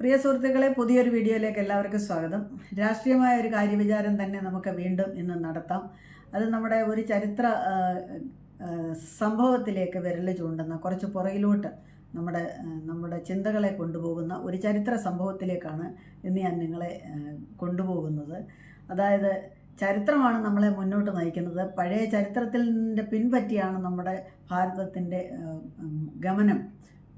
പ്രിയ സുഹൃത്തുക്കളെ പുതിയൊരു വീഡിയോയിലേക്ക് എല്ലാവർക്കും സ്വാഗതം. രാഷ്ട്രീയമായ ഒരു കാര്യവിചാരം തന്നെ നമുക്ക് വീണ്ടും ഇന്ന് നടത്താം. അത് നമ്മുടെ ഒരു ചരിത്ര സംഭവത്തിലേക്ക് വിരൽ ചൂണ്ടുന്ന കുറച്ച് പുറകിലോട്ട് നമ്മുടെ നമ്മുടെ ചിന്തകളെ കൊണ്ടുപോകുന്ന ഒരു ചരിത്ര സംഭവത്തിലേക്കാണ് ഇന്ന് ഞാൻ നിങ്ങളെ കൊണ്ടുപോകുന്നത്. അതായത് ചരിത്രമാണ് നമ്മളെ മുന്നോട്ട് നയിക്കുന്നത്. പഴയ ചരിത്രത്തിന്റെ പിൻപറ്റിയാണ് നമ്മുടെ ഭാരതത്തിന്റെ ഗമനം.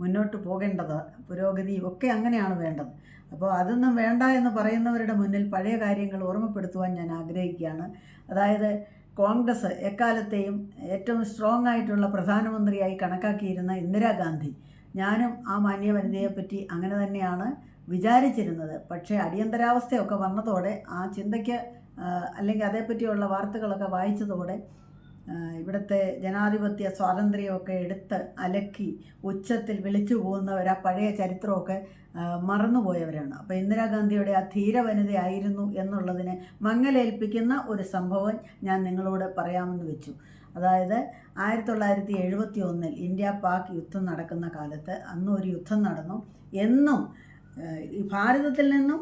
മുന്നോട്ട് പോകേണ്ടത് പുരോഗതിയും ഒക്കെ അങ്ങനെയാണ് വേണ്ടത്. അപ്പോൾ അതൊന്നും വേണ്ട എന്ന് പറയുന്നവരുടെ മുന്നിൽ പഴയ കാര്യങ്ങൾ ഓർമ്മപ്പെടുത്തുവാൻ ഞാൻ ആഗ്രഹിക്കുകയാണ്. അതായത് കോൺഗ്രസ് എക്കാലത്തെയും ഏറ്റവും സ്ട്രോങ് ആയിട്ടുള്ള പ്രധാനമന്ത്രിയായി കണക്കാക്കിയിരുന്ന ഇന്ദിരാഗാന്ധി. ഞാനും ആ മാന്യവനിതയെപ്പറ്റി അങ്ങനെ തന്നെയാണ് വിചാരിച്ചിരുന്നത്. പക്ഷേ അടിയന്തരാവസ്ഥയൊക്കെ വന്നതോടെ ആ ചിന്തയ്ക്ക് അല്ലെങ്കിൽ അതേപ്പറ്റിയുള്ള വാർത്തകളൊക്കെ വായിച്ചതോടെ ഇവിടുത്തെ ജനാധിപത്യ സ്വാതന്ത്ര്യമൊക്കെ എടുത്ത് അലക്കി ഉച്ചത്തിൽ വിളിച്ചു പോകുന്നവർ ആ പഴയ ചരിത്രമൊക്കെ മറന്നുപോയവരാണ്. അപ്പോൾ ഇന്ദിരാഗാന്ധിയുടെ ആ ധീരവനിതയായിരുന്നു എന്നുള്ളതിനെ മങ്ങലേൽപ്പിക്കുന്ന ഒരു സംഭവം ഞാൻ നിങ്ങളോട് പറയാമെന്ന് വെച്ചു. അതായത് ആയിരത്തി തൊള്ളായിരത്തി എഴുപത്തി ഒന്നിൽ ഇന്ത്യ പാക് യുദ്ധം നടക്കുന്ന കാലത്ത് അന്ന് ഒരു യുദ്ധം നടന്നു. എന്നും ഭാരതത്തിൽ നിന്നും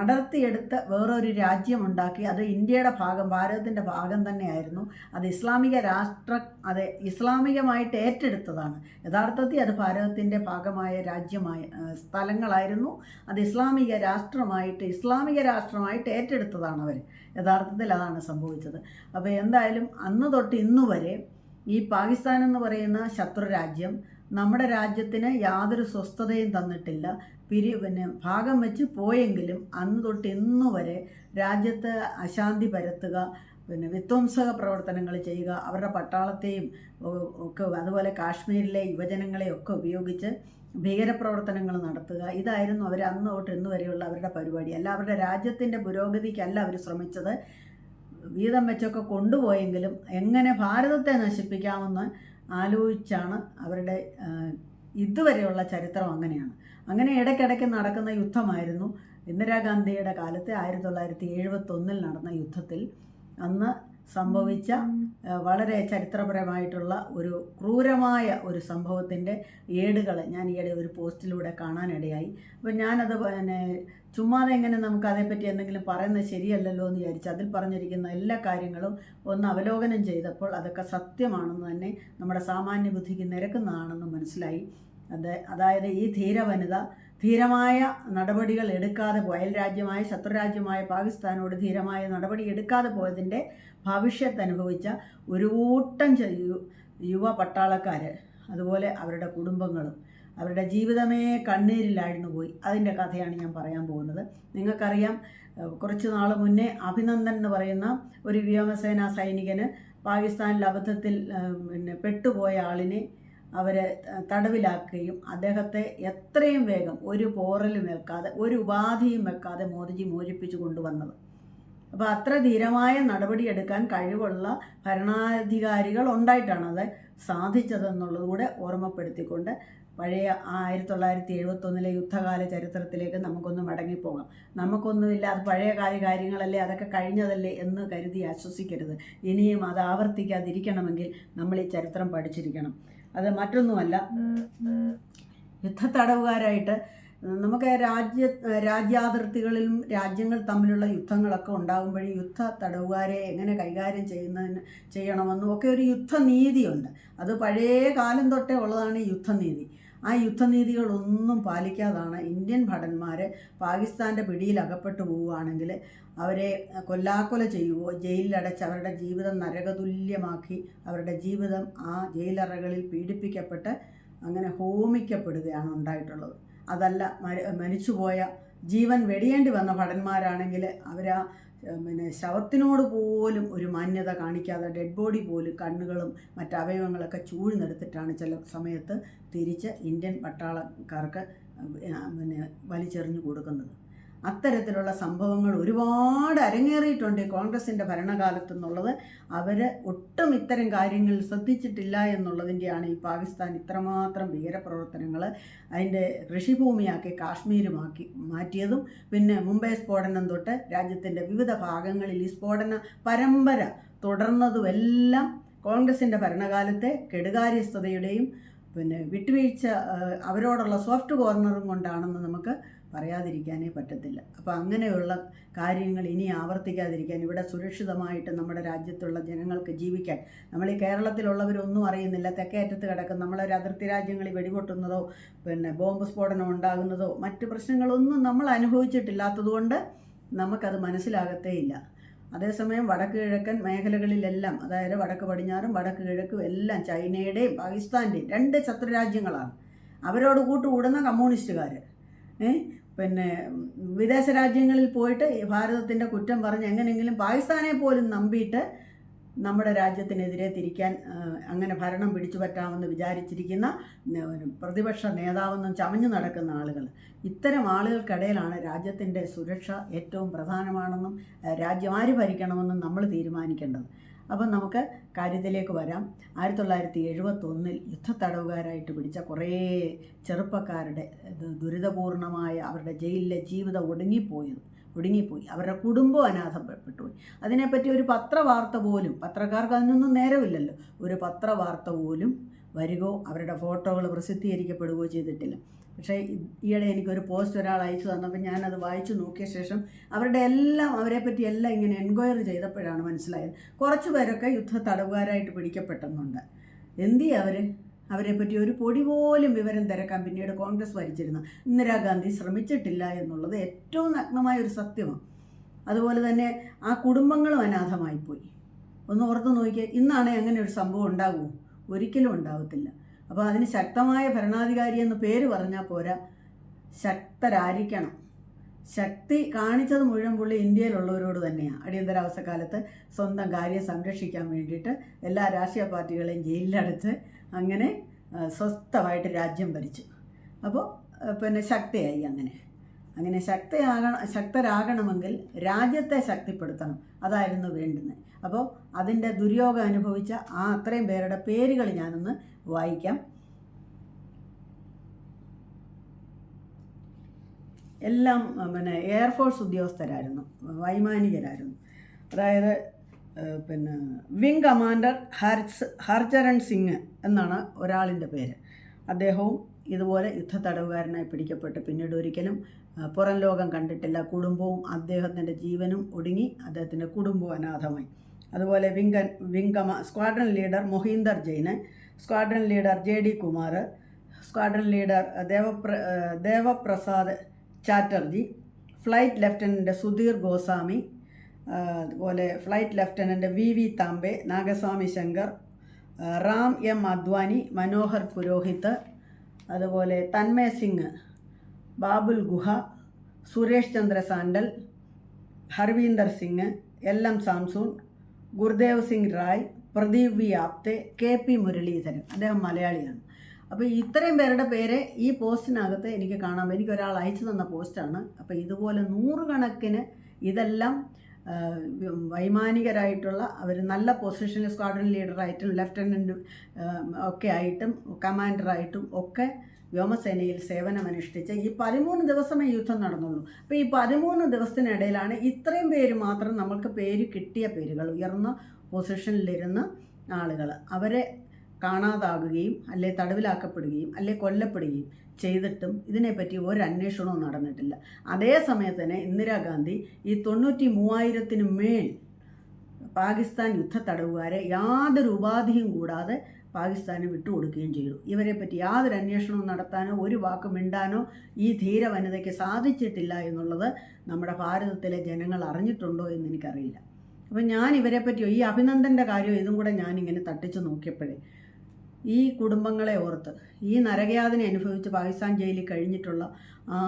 അടർത്തിയെടുത്ത് വേറൊരു രാജ്യമുണ്ടാക്കി അത് ഇന്ത്യയുടെ ഭാഗം ഭാരതത്തിന്റെ ഭാഗം തന്നെയായിരുന്നു. അത് ഇസ്ലാമിക രാഷ്ട്ര അത് ഇസ്ലാമികമായിട്ട് ഏറ്റെടുത്തതാണ്. യഥാർത്ഥത്തിൽ അത് ഭാരതത്തിന്റെ ഭാഗമായ രാജ്യമായ സ്ഥലങ്ങളായിരുന്നു. അത് ഇസ്ലാമിക രാഷ്ട്രമായിട്ട് ഇസ്ലാമിക രാഷ്ട്രമായിട്ട് ഏറ്റെടുത്തതാണ് അവർ യഥാർത്ഥത്തിൽ അതാണ് സംഭവിച്ചത്. അപ്പോൾ എന്തായാലും അന്ന് തൊട്ട് ഇന്നു വരെ ഈ പാകിസ്ഥാൻ എന്ന് പറയുന്ന ശത്രു രാജ്യം നമ്മുടെ രാജ്യത്തിന് യാതൊരു സ്വസ്ഥതയും തന്നിട്ടില്ല. പിരി പിന്നെ ഭാഗം വെച്ച് പോയെങ്കിലും അന്ന് തൊട്ട് ഇന്നു വരെ രാജ്യത്ത് അശാന്തി പരത്തുക പിന്നെ വിധ്വംസക പ്രവർത്തനങ്ങൾ ചെയ്യുക അവരുടെ പട്ടാളത്തെയും ഒക്കെ അതുപോലെ കാശ്മീരിലെ യുവജനങ്ങളെയൊക്കെ ഉപയോഗിച്ച് ഭീകരപ്രവർത്തനങ്ങൾ നടത്തുക. ഇതായിരുന്നു അവർ അന്ന് തൊട്ട് ഇന്ന് വരെയുള്ള അവരുടെ പരിപാടി. അല്ല അവരുടെ രാജ്യത്തിന്റെ പുരോഗതിക്കല്ല അവർ ശ്രമിച്ചത്. വീതം വെച്ചൊക്കെ കൊണ്ടുപോയെങ്കിലും എങ്ങനെ ഭാരതത്തെ നശിപ്പിക്കാമെന്ന് ആലോചിച്ചാണ് അവരുടെ ഇതുവരെയുള്ള ചരിത്രം അങ്ങനെയാണ്. അങ്ങനെ ഇടയ്ക്കിടയ്ക്ക് നടക്കുന്ന യുദ്ധമായിരുന്നു. ഇന്ദിരാഗാന്ധിയുടെ കാലത്ത് ആയിരത്തി തൊള്ളായിരത്തി എഴുപത്തൊന്നിൽ നടന്ന യുദ്ധത്തിൽ അന്ന് സംഭവിച്ച വളരെ ചരിത്രപരമായിട്ടുള്ള ഒരു ക്രൂരമായ ഒരു സംഭവത്തിന്റെ ഏടുകൾ ഞാൻ ഈയിടെ ഒരു പോസ്റ്റിലൂടെ കാണാനിടയായി. അപ്പോൾ ഞാനത് പിന്നെ ചുമ്മാതെ എങ്ങനെ നമുക്ക് അതേപ്പറ്റി എന്തെങ്കിലും പറയുന്നത് ശരിയല്ലല്ലോ എന്ന് വിചാരിച്ച് അതിൽ പറഞ്ഞിരിക്കുന്ന എല്ലാ കാര്യങ്ങളും ഒന്ന് അവലോകനം ചെയ്തപ്പോൾ അതൊക്കെ സത്യമാണെന്ന് തന്നെ നമ്മുടെ സാമാന്യ ബുദ്ധിക്ക് നിരക്കുന്നതാണെന്ന് മനസ്സിലായി. അതായത് ഈ ധീര വനിത ധീരമായ നടപടികൾ എടുക്കാതെ പോയ രാജ്യമായ ശത്രുരാജ്യമായ പാകിസ്ഥാനോട് ധീരമായ നടപടി എടുക്കാതെ പോയതിന്റെ ഭവിഷ്യത്ത് അനുഭവിച്ച ഒരു കൂട്ടം യുവ പട്ടാളക്കാർ അതുപോലെ അവരുടെ കുടുംബങ്ങളും അവരുടെ ജീവിതമേ കണ്ണീരിലായിരുന്നു പോയി. അതിന്റെ കഥയാണ് ഞാൻ പറയാൻ പോകുന്നത്. നിങ്ങൾക്കറിയാം കുറച്ച് നാൾ മുന്നേ അഭിനന്ദൻ എന്ന് പറയുന്ന ഒരു വ്യോമസേനാ സൈനികന് പാകിസ്ഥാനിൽ അബദ്ധത്തിൽ പിന്നെ പെട്ടുപോയ ആളിനെ അവരെ തടവിലാക്കുകയും അദ്ദേഹത്തെ എത്രയും വേഗം ഒരു പോറലും വെക്കാതെ ഒരു ഉപാധിയും വെക്കാതെ മോദിജി മോചിപ്പിച്ചു കൊണ്ടുവന്നത്. അപ്പോൾ അത്ര ധീരമായ നടപടിയെടുക്കാൻ കഴിവുള്ള ഭരണാധികാരികൾ ഉണ്ടായിട്ടാണ് അത് സാധിച്ചതെന്നുള്ളതുകൂടെ ഓർമ്മപ്പെടുത്തിക്കൊണ്ട് പഴയ ആയിരത്തി തൊള്ളായിരത്തി എഴുപത്തൊന്നിലെ യുദ്ധകാല ചരിത്രത്തിലേക്ക് നമുക്കൊന്ന് മടങ്ങിപ്പോകാം. നമുക്കൊന്നുമില്ല അത് പഴയ കാല കാര്യങ്ങളല്ലേ അതൊക്കെ കഴിഞ്ഞതല്ലേ എന്ന് കരുതി ആശ്വസിക്കരുത്. ഇനിയും അത് ആവർത്തിക്കാതിരിക്കണമെങ്കിൽ നമ്മൾ ഈ ചരിത്രം പഠിച്ചിരിക്കണം. അത് മറ്റൊന്നുമല്ല. യുദ്ധ യുദ്ധത്തടവുകാരായിട്ട് നമുക്ക് രാജ്യ രാജ്യാതിർത്തികളിലും രാജ്യങ്ങൾ തമ്മിലുള്ള യുദ്ധങ്ങളൊക്കെ ഉണ്ടാകുമ്പോഴും യുദ്ധ തടവുകാരെ എങ്ങനെ കൈകാര്യം ചെയ്യുന്നതിന് ചെയ്യണമെന്നും ഒക്കെ ഒരു യുദ്ധനീതിയുണ്ട്. അത് പഴയ കാലം തൊട്ടേ ഉള്ളതാണ് ഈ യുദ്ധനീതി. ആ യുദ്ധനീതികളൊന്നും പാലിക്കാതാണ്. ഇന്ത്യൻ ഭടന്മാർ പാകിസ്ഥാന്റെ പിടിയിൽ അകപ്പെട്ടു പോവുകയാണെങ്കിൽ അവരെ കൊല്ലാക്കൊല ചെയ്യുകയോ ജയിലിലടച്ച് അവരുടെ ജീവിതം നരകതുല്യമാക്കി അവരുടെ ജീവിതം ആ ജയിലറകളിൽ പീഡിപ്പിക്കപ്പെട്ട് അങ്ങനെ ഹോമിക്കപ്പെടുകയാണ് ഉണ്ടായിട്ടുള്ളത്. അതല്ല മരിച്ചുപോയ ജീവൻ വെടിയേണ്ടി വന്ന ഭടന്മാരാണെങ്കിൽ അവരാ പിന്നെ ശവത്തിനോട് പോലും ഒരു മാന്യത കാണിക്കാതെ ഡെഡ് ബോഡി പോലും കണ്ണുകളും മറ്റ് അവയവങ്ങളൊക്കെ ചൂഴ്ന്നെടുത്തിട്ടാണ് ചില സമയത്ത് തിരിച്ച് ഇന്ത്യൻ പട്ടാളക്കാർക്ക് പിന്നെ വലിച്ചെറിഞ്ഞു കൊടുക്കുന്നത്. അത്തരത്തിലുള്ള സംഭവങ്ങൾ ഒരുപാട് അരങ്ങേറിയിട്ടുണ്ട് കോൺഗ്രസിന്റെ ഭരണകാലത്ത് എന്നുള്ളത്. അവർ ഒട്ടും ഇത്തരം കാര്യങ്ങൾ ശ്രദ്ധിച്ചിട്ടില്ല എന്നുള്ളതിന്റെയാണ് ഈ പാകിസ്ഥാൻ ഇത്രമാത്രം ഭീകരപ്രവർത്തനങ്ങൾ അതിന്റെ കൃഷിഭൂമിയാക്കി കാശ്മീരുമാക്കി മാറ്റിയതും. പിന്നെ മുംബൈ സ്ഫോടനം തൊട്ട് രാജ്യത്തിന്റെ വിവിധ ഭാഗങ്ങളിൽ ഈ സ്ഫോടന പരമ്പര തുടർന്നതുമെല്ലാം കോൺഗ്രസിന്റെ ഭരണകാലത്തെ കെടുകാര്യസ്ഥതയുടെയും പിന്നെ വിട്ടുവീഴ്ച അവരോടുള്ള സോഫ്റ്റ് കോർണറും കൊണ്ടാണെന്ന് നമുക്ക് പറയാതിരിക്കാനേ പറ്റത്തില്ല. അപ്പോൾ അങ്ങനെയുള്ള കാര്യങ്ങൾ ഇനി ആവർത്തിക്കാതിരിക്കാൻ ഇവിടെ സുരക്ഷിതമായിട്ട് നമ്മുടെ രാജ്യത്തുള്ള ജനങ്ങൾക്ക് ജീവിക്കാൻ. നമ്മൾ ഈ കേരളത്തിലുള്ളവരൊന്നും അറിയുന്നില്ല. തെക്കേറ്റത്ത് കിടക്കും നമ്മളൊരു അതിർത്തി രാജ്യങ്ങളിൽ വെടിപൊട്ടുന്നതോ പിന്നെ ബോംബ് സ്ഫോടനം ഉണ്ടാകുന്നതോ മറ്റ് പ്രശ്നങ്ങളൊന്നും നമ്മൾ അനുഭവിച്ചിട്ടില്ലാത്തതുകൊണ്ട് നമുക്കത് മനസ്സിലാകത്തേയില്ല. അതേസമയം വടക്ക് കിഴക്കൻ മേഖലകളിലെല്ലാം അതായത് വടക്ക് പടിഞ്ഞാറും വടക്ക് കിഴക്കും എല്ലാം ചൈനയുടെയും പാകിസ്ഥാന്റെയും രണ്ട് ശത്രുരാജ്യങ്ങളാണ്. അവരോട് കൂട്ടുകൂടുന്ന കമ്മ്യൂണിസ്റ്റുകാർ ഏ? പിന്നെ വിദേശ രാജ്യങ്ങളിൽ പോയിട്ട് ഭാരതത്തിന്റെ കുറ്റം പറഞ്ഞ് എങ്ങനെയെങ്കിലും പാകിസ്ഥാനെ പോലും നമ്പിയിട്ട് നമ്മുടെ രാജ്യത്തിനെതിരെ തിരിക്കാൻ അങ്ങനെ ഭരണം പിടിച്ചു പറ്റാമെന്ന് വിചാരിച്ചിരിക്കുന്ന പ്രതിപക്ഷ നേതാവെന്നും ചമഞ്ഞു നടക്കുന്ന ആളുകൾ ഇത്തരം ആളുകൾക്കിടയിലാണ് രാജ്യത്തിന്റെ സുരക്ഷ ഏറ്റവും പ്രധാനമാണെന്നും രാജ്യം ആര് ഭരിക്കണമെന്നും നമ്മൾ തീരുമാനിക്കേണ്ടത്. അപ്പം നമുക്ക് കാര്യത്തിലേക്ക് വരാം. ആയിരത്തി തൊള്ളായിരത്തി എഴുപത്തൊന്നിൽ യുദ്ധത്തടവുകാരായിട്ട് പിടിച്ച കുറേ ചെറുപ്പക്കാരുടെ ദുരിതപൂർണമായ അവരുടെ ജയിലിലെ ജീവിതം ഒടുങ്ങിപ്പോയത് ഒടുങ്ങിപ്പോയി. അവരുടെ കുടുംബം അനാഥപ്പെട്ടു പോയി. അതിനെപ്പറ്റി ഒരു പത്രവാർത്ത പോലും പത്രക്കാർക്ക് അതിനൊന്നും നേരമില്ലല്ലോ. ഒരു പത്രവാർത്ത പോലും വരികയോ അവരുടെ ഫോട്ടോകൾ പ്രസിദ്ധീകരിക്കപ്പെടുകയോ ചെയ്തിട്ടില്ല. പക്ഷേ ഈയിടെ എനിക്കൊരു പോസ്റ്റ് ഒരാൾ അയച്ചു തന്നപ്പോൾ ഞാനത് വായിച്ചു നോക്കിയ ശേഷം അവരുടെ എല്ലാം അവരെപ്പറ്റി പറ്റി എല്ലാം ഇങ്ങനെ എൻക്വയറി ചെയ്തപ്പോഴാണ് മനസ്സിലായത്. കുറച്ച് പേരൊക്കെ യുദ്ധ തടവുകാരായിട്ട് പിടിക്കപ്പെട്ടെന്നുണ്ട്. എന്തി അവർ അവരെ പറ്റി ഒരു പൊടി പോലും വിവരം തിരക്കാൻ പിന്നീട് കോൺഗ്രസ് വരിച്ചിരുന്നു ഇന്ദിരാഗാന്ധി ശ്രമിച്ചിട്ടില്ല എന്നുള്ളത് ഏറ്റവും നഗ്നമായ ഒരു സത്യമാണ്. അതുപോലെ തന്നെ ആ കുടുംബങ്ങളും അനാഥമായിപ്പോയി ഒന്ന് ഓർത്ത് നോക്കിയാൽ ഇന്നാണ് അങ്ങനെ ഒരു സംഭവം ഉണ്ടാകുമോ ഒരിക്കലും ഉണ്ടാവത്തില്ല. അപ്പോൾ അതിന് ശക്തമായ ഭരണാധികാരി എന്ന് പേര് പറഞ്ഞാൽ പോരാ. ശക്തരായിരിക്കണം. ശക്തി കാണിച്ചത് മുഴുവൻ പുള്ളി ഇന്ത്യയിലുള്ളവരോട് തന്നെയാണ് അടിയന്തരാവസ്ഥ കാലത്ത് സ്വന്തം കാര്യം സംരക്ഷിക്കാൻ വേണ്ടിയിട്ട് എല്ലാ രാഷ്ട്രീയ പാർട്ടികളെയും ജയിലിലടച്ച് അങ്ങനെ സ്വസ്ഥമായിട്ട് രാജ്യം ഭരിച്ചു. അപ്പോൾ പിന്നെ ശക്തിയായി അങ്ങനെ. അങ്ങനെ ശക്തിയാകണം ശക്തരാകണമെങ്കിൽ രാജ്യത്തെ ശക്തിപ്പെടുത്തണം. അതായിരുന്നു വേണ്ടുന്നത്. അപ്പോൾ അതിന്റെ ദുര്യോഗം അനുഭവിച്ച ആ അത്രയും പേരുടെ പേരുകൾ ഞാനൊന്ന് വായിക്കാം. എല്ലാം പിന്നെ എയർഫോഴ്സ് ഉദ്യോഗസ്ഥരായിരുന്നു. വൈമാനികരായിരുന്നു. അതായത് പിന്നെ വിങ് കമാൻഡർ ഹർസ് ഹർചരൺ സിംഗ് എന്നാണ് ഒരാളിന്റെ പേര്. അദ്ദേഹവും ഇതുപോലെ യുദ്ധ തടവുകാരനായി പിടിക്കപ്പെട്ട് പിന്നീട് ഒരിക്കലും പുറം ലോകം കണ്ടിട്ടില്ല. കുടുംബവും അദ്ദേഹത്തിന്റെ ജീവനും ഒടുങ്ങി അദ്ദേഹത്തിന്റെ കുടുംബവും അനാഥമായി. അതുപോലെ വിംഗ് വിംഗ് കമാ squadron leader Mohinder Jain squadron leader J D Kumar squadron leader ദേവപ്ര Devaprasad Chatterjee flight lieutenant Sudhir Goswami അതുപോലെ flight lieutenant V V Tambe Nagaswamy Shankar Ram M Advani Manohar Purohit അതുപോലെ Tanmaya Singh Babul Guha Suresh Chandra Sandal Harvinder Singh L M Sassoon Gurdev Singh Rai Pradeep V Apte K P Muralidharan. അദ്ദേഹം മലയാളിയാണ്. അപ്പോൾ ഇത്രയും പേരുടെ പേര് ഈ പോസ്റ്റിനകത്ത് എനിക്ക് കാണാം. എനിക്ക് ഒരാൾ അയച്ചു തന്ന പോസ്റ്റാണ്. അപ്പോൾ ഇതുപോലെ നൂറുകണക്കിന് ഇതെല്ലാം വൈമാനികരായിട്ടുള്ള അവർ നല്ല പൊസിഷനിൽ സ്ക്വാഡ്രൺ ലീഡറായിട്ടും ലെഫ്റ്റനന്റ് ഒക്കെ ആയിട്ടും കമാൻഡറായിട്ടും ഒക്കെ വ്യോമസേനയിൽ സേവനമനുഷ്ഠിച്ച് ഈ പതിമൂന്ന് ദിവസമേ യുദ്ധം നടന്നുള്ളൂ. അപ്പോൾ ഈ പതിമൂന്ന് ദിവസത്തിനിടയിലാണ് ഇത്രയും പേര് മാത്രം നമ്മൾക്ക് പേര് കിട്ടിയ പേരുകൾ ഉയർന്ന പൊസിഷനിലിരുന്ന ആളുകൾ അവരെ കാണാതാകുകയും അല്ലെ തടവിലാക്കപ്പെടുകയും അല്ലെ കൊല്ലപ്പെടുകയും ചെയ്തിട്ടും ഇതിനെപ്പറ്റി ഒരു അന്വേഷണവും നടന്നിട്ടില്ല. അതേ സമയത്ത് തന്നെ ഇന്ദിരാഗാന്ധി ഈ തൊണ്ണൂറ്റി മൂവായിരത്തിന് മേൽ പാകിസ്ഥാൻ യുദ്ധ തടവുകാരെ യാതൊരു ഉപാധിയും കൂടാതെ പാകിസ്ഥാന് വിട്ടുകൊടുക്കുകയും ചെയ്തു. ഇവരെപ്പറ്റി പറ്റി യാതൊരു അന്വേഷണവും നടത്താനോ ഒരു വാക്ക് മിണ്ടാനോ ഈ ധീര വനിതയ്ക്ക് സാധിച്ചിട്ടില്ല എന്നുള്ളത് നമ്മുടെ ഭാരതത്തിലെ ജനങ്ങൾ അറിഞ്ഞിട്ടുണ്ടോ എന്ന് എനിക്കറിയില്ല അപ്പം ഞാൻ ഇവരെ പറ്റിയോ ഈ അഭിനന്ദന്റെ കാര്യം ഇതും കൂടെ ഞാനിങ്ങനെ തട്ടിച്ച് നോക്കിയപ്പോഴേ ഈ കുടുംബങ്ങളെ ഓർത്ത് ഈ നരകയാതന അനുഭവിച്ച് പാകിസ്ഥാൻ ജയിലിൽ കഴിഞ്ഞിട്ടുള്ള ആ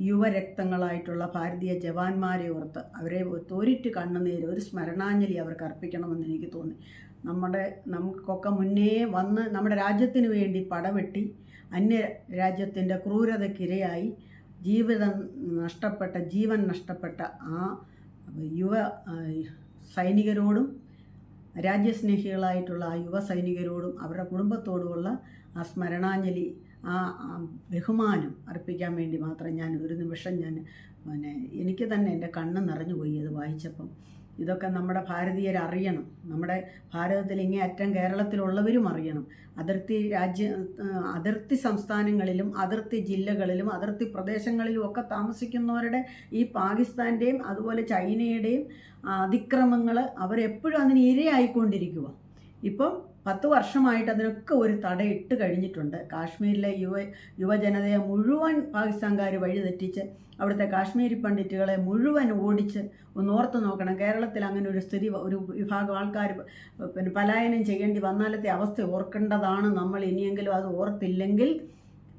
യുവരക്തങ്ങളായിട്ടുള്ള ഭാരതീയ ജവാന്മാരെ ഓർത്ത് അവരെ തോരിറ്റ് കണ്ണുനീര് ഒരു സ്മരണാഞ്ജലി അവർക്ക് അർപ്പിക്കണമെന്ന് എനിക്ക് തോന്നി. നമ്മുടെ നമുക്കൊക്കെ മുന്നേ വന്ന് നമ്മുടെ രാജ്യത്തിന് വേണ്ടി പടവെട്ടി അന്യ രാജ്യത്തിന്റെ ക്രൂരതയ്ക്കിരയായി ജീവിതം നഷ്ടപ്പെട്ട ജീവൻ നഷ്ടപ്പെട്ട ആ യുവ സൈനികരോടും രാജ്യസ്നേഹികളായിട്ടുള്ള ആ യുവ സൈനികരോടും അവരുടെ കുടുംബത്തോടുമുള്ള ആ സ്മരണാഞ്ജലി ആ ബഹുമാനം അർപ്പിക്കാൻ വേണ്ടി മാത്രം ഞാൻ ഒരു നിമിഷം ഞാൻ പിന്നെ എനിക്ക് തന്നെ എന്റെ കണ്ണ് നിറഞ്ഞു പോയി അത് വായിച്ചപ്പം. ഇതൊക്കെ നമ്മുടെ ഭാരതീയർ അറിയണം നമ്മുടെ ഭാരതത്തിൽ ഇങ്ങേ അറ്റം കേരളത്തിലുള്ളവരും അറിയണം. അതിർത്തി രാജ്യ അതിർത്തി സംസ്ഥാനങ്ങളിലും അതിർത്തി ജില്ലകളിലും അതിർത്തി പ്രദേശങ്ങളിലും ഒക്കെ താമസിക്കുന്നവരുടെ ഈ പാകിസ്ഥാന്റെയും അതുപോലെ ചൈനയുടെയും അതിക്രമങ്ങൾ അവരെപ്പോഴും അതിന് ഇരയായിക്കൊണ്ടിരിക്കുക ഇപ്പം പത്ത് വർഷമായിട്ട് അതിനൊക്കെ ഒരു തടയിട്ട് കഴിഞ്ഞിട്ടുണ്ട്. കാശ്മീരിലെ യുവ യുവജനതയെ മുഴുവൻ പാകിസ്ഥാൻകാർ വഴിതെറ്റിച്ച് അവിടുത്തെ കാശ്മീരി പണ്ഡിറ്റുകളെ മുഴുവൻ ഓടിച്ച് ഒന്ന് ഓർത്ത് നോക്കണം. കേരളത്തിൽ അങ്ങനെ ഒരു സ്ഥിതി ഒരു വിഭാഗം ആൾക്കാർ പിന്നെ പലായനം ചെയ്യേണ്ടി വന്നാലത്തെ അവസ്ഥ ഓർക്കേണ്ടതാണ്. നമ്മൾ ഇനിയെങ്കിലും അത് ഓർത്തില്ലെങ്കിൽ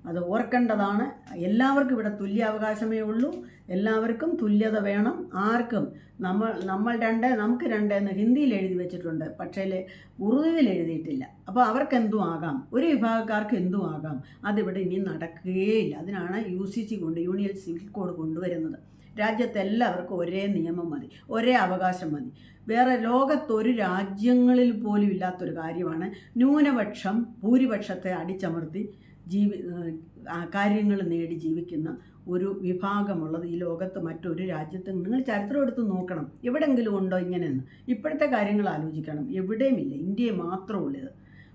അത് ഓർക്കേണ്ടതാണ്. എല്ലാവർക്കും ഇവിടെ തുല്യാവകാശമേ ഉള്ളൂ. എല്ലാവർക്കും തുല്യത വേണം. ആർക്കും? നമ്മൾ നമ്മൾ രണ്ട് നമുക്ക് രണ്ട് എന്ന് ഹിന്ദിയിൽ എഴുതി വെച്ചിട്ടുണ്ട്. പക്ഷേ ഉറുദുവിൽ എഴുതിയിട്ടില്ല. അപ്പോൾ അവർക്ക് എന്തും ആകാം? ഒരു വിഭാഗക്കാർക്ക് എന്തും ആകാം? അതിവിടെ ഇനി നടക്കുകയില്ല അതിനാണ് യു സി സി കൊണ്ട് യൂണിയൻ സിവിൽ കോഡ് കൊണ്ടുവരുന്നത്. രാജ്യത്തെ എല്ലാവർക്കും ഒരേ നിയമം മതി. ഒരേ അവകാശം മതി. വേറെ ലോകത്തൊരു രാജ്യങ്ങളിൽ പോലും ഇല്ലാത്തൊരു കാര്യമാണ് ന്യൂനപക്ഷം ഭൂരിപക്ഷത്തെ അടിച്ചമർത്തി ജീവി കാര്യങ്ങൾ നേടി ജീവിക്കുന്ന ഒരു വിഭാഗമുള്ളത് ഈ ലോകത്ത് മറ്റൊരു രാജ്യത്ത് നിങ്ങൾ ചരിത്രം എടുത്ത് നോക്കണം. എവിടെങ്കിലും ഉണ്ടോ ഇങ്ങനെയെന്ന്. ഇപ്പോഴത്തെ കാര്യങ്ങൾ ആലോചിക്കണം. എവിടെയുമില്ല. ഇന്ത്യയെ മാത്രമുള്ളത്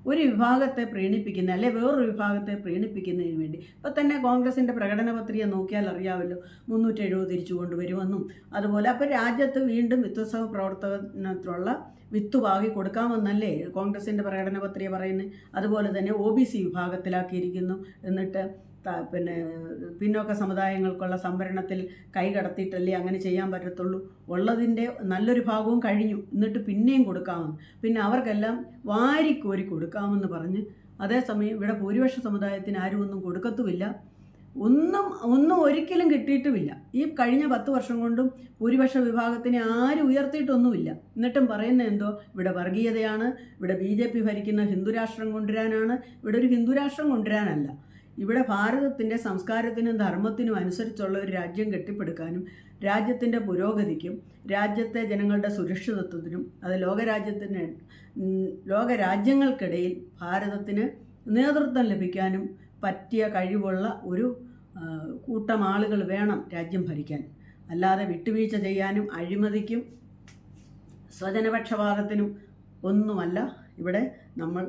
ഒരു വിഭാഗത്തെ പ്രീണിപ്പിക്കുന്ന അല്ലെ വേറൊരു വിഭാഗത്തെ പ്രീണിപ്പിക്കുന്നതിന് വേണ്ടി. ഇപ്പം തന്നെ കോൺഗ്രസിന്റെ പ്രകടന പത്രിക നോക്കിയാൽ അറിയാമല്ലോ മുന്നൂറ്റി എഴുപത് തിരിച്ചു കൊണ്ടുവരുമെന്നും. അതുപോലെ അപ്പോൾ രാജ്യത്ത് വീണ്ടും വിധ്വംസക പ്രവർത്തനത്തിലുള്ള വിത്ത് പാകി കൊടുക്കാമെന്നല്ലേ കോൺഗ്രസിന്റെ പ്രകടന പത്രിക പറയുന്നത്? അതുപോലെ തന്നെ ഒ ബി സി വിഭാഗത്തിലാക്കിയിരിക്കുന്നു. എന്നിട്ട് പിന്നെ പിന്നോക്ക സമുദായങ്ങൾക്കുള്ള സംവരണത്തിൽ കൈകടത്തിയിട്ടല്ലേ അങ്ങനെ ചെയ്യാൻ പറ്റത്തുള്ളൂ. ഉള്ളതിന്റെ നല്ലൊരു ഭാഗവും കഴിഞ്ഞു. എന്നിട്ട് പിന്നെയും കൊടുക്കാമെന്ന്. പിന്നെ അവർക്കെല്ലാം വാരിക്കോരി കൊടുക്കാമെന്ന് പറഞ്ഞ് അതേസമയം ഇവിടെ ഭൂരിപക്ഷ സമുദായത്തിന് ആരും ഒന്നും കൊടുക്കത്തുമില്ല. ഒന്നും ഒന്നും ഒരിക്കലും കിട്ടിയിട്ടുമില്ല. ഈ കഴിഞ്ഞ പത്ത് വർഷം കൊണ്ടും ഭൂരിപക്ഷ വിഭാഗത്തിനെ ആരും ഉയർത്തിയിട്ടൊന്നുമില്ല. എന്നിട്ടും പറയുന്നത് എന്തോ ഇവിടെ വർഗീയതയാണ് ഇവിടെ ബി ജെ പി ഭരിക്കുന്ന ഹിന്ദുരാഷ്ട്രം കൊണ്ടുവരാനാണ്. ഇവിടെ ഒരു ഹിന്ദുരാഷ്ട്രം കൊണ്ടുവരാനല്ല. ഇവിടെ ഭാരതത്തിന്റെ സംസ്കാരത്തിനും ധർമ്മത്തിനും അനുസരിച്ചുള്ള ഒരു രാജ്യം കെട്ടിപ്പടുക്കാനും രാജ്യത്തിന്റെ പുരോഗതിക്കും രാജ്യത്തെ ജനങ്ങളുടെ സുരക്ഷിതത്വത്തിനും അത് ലോകരാജ്യത്തിന് ലോകരാജ്യങ്ങൾക്കിടയിൽ ഭാരതത്തിന് നേതൃത്വം ലഭിക്കാനും പറ്റിയ കഴിവുള്ള ഒരു കൂട്ടം ആളുകൾ വേണം രാജ്യം ഭരിക്കാൻ. അല്ലാതെ വിട്ടുവീഴ്ച ചെയ്യാനും അഴിമതിക്കും സ്വജനപക്ഷപാതത്തിനും ഒന്നുമല്ല ഇവിടെ നമ്മൾ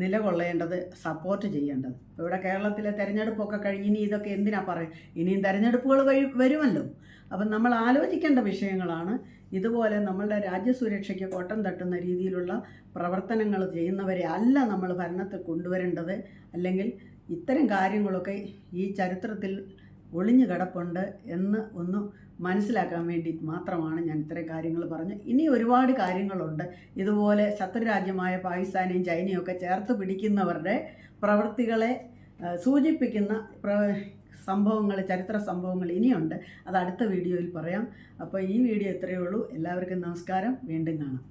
നിലകൊള്ളേണ്ടത് സപ്പോർട്ട് ചെയ്യേണ്ടത്. ഇവിടെ കേരളത്തിലെ തെരഞ്ഞെടുപ്പൊക്കെ കഴിഞ്ഞ് ഇനി ഇതൊക്കെ എന്തിനാ പറയും ഇനിയും തെരഞ്ഞെടുപ്പുകൾ വരുമല്ലോ. അപ്പം നമ്മൾ ആലോചിക്കേണ്ട വിഷയങ്ങളാണ്. ഇതുപോലെ നമ്മളുടെ രാജ്യസുരക്ഷയ്ക്ക് കോട്ടം തട്ടുന്ന രീതിയിലുള്ള പ്രവർത്തനങ്ങൾ ചെയ്യുന്നവരെ അല്ല നമ്മൾ ഭരണത്തിൽ കൊണ്ടുവരേണ്ടത്. അല്ലെങ്കിൽ ഇത്തരം കാര്യങ്ങളൊക്കെ ഈ ചരിത്രത്തിൽ ഒളിഞ്ഞു കിടപ്പുണ്ട് എന്ന് ഒന്ന് മനസ്സിലാക്കാൻ വേണ്ടി മാത്രമാണ് ഞാൻ ഇത്രയും കാര്യങ്ങൾ പറഞ്ഞത്. ഇനി ഒരുപാട് കാര്യങ്ങളുണ്ട്. ഇതുപോലെ ശത്രുരാജ്യമായ പാകിസ്ഥാനെയും ചൈനയും ഒക്കെ ചേർത്ത് പിടിക്കുന്നവരുടെ പ്രവൃത്തികളെ സൂചിപ്പിക്കുന്ന സംഭവങ്ങൾ ചരിത്ര സംഭവങ്ങൾ ഇനിയുണ്ട്. അത് അടുത്ത വീഡിയോയിൽ പറയാം. അപ്പോൾ ഈ വീഡിയോ ഇത്രയേ ഉള്ളൂ. എല്ലാവർക്കും നമസ്കാരം. വീണ്ടും കാണാം.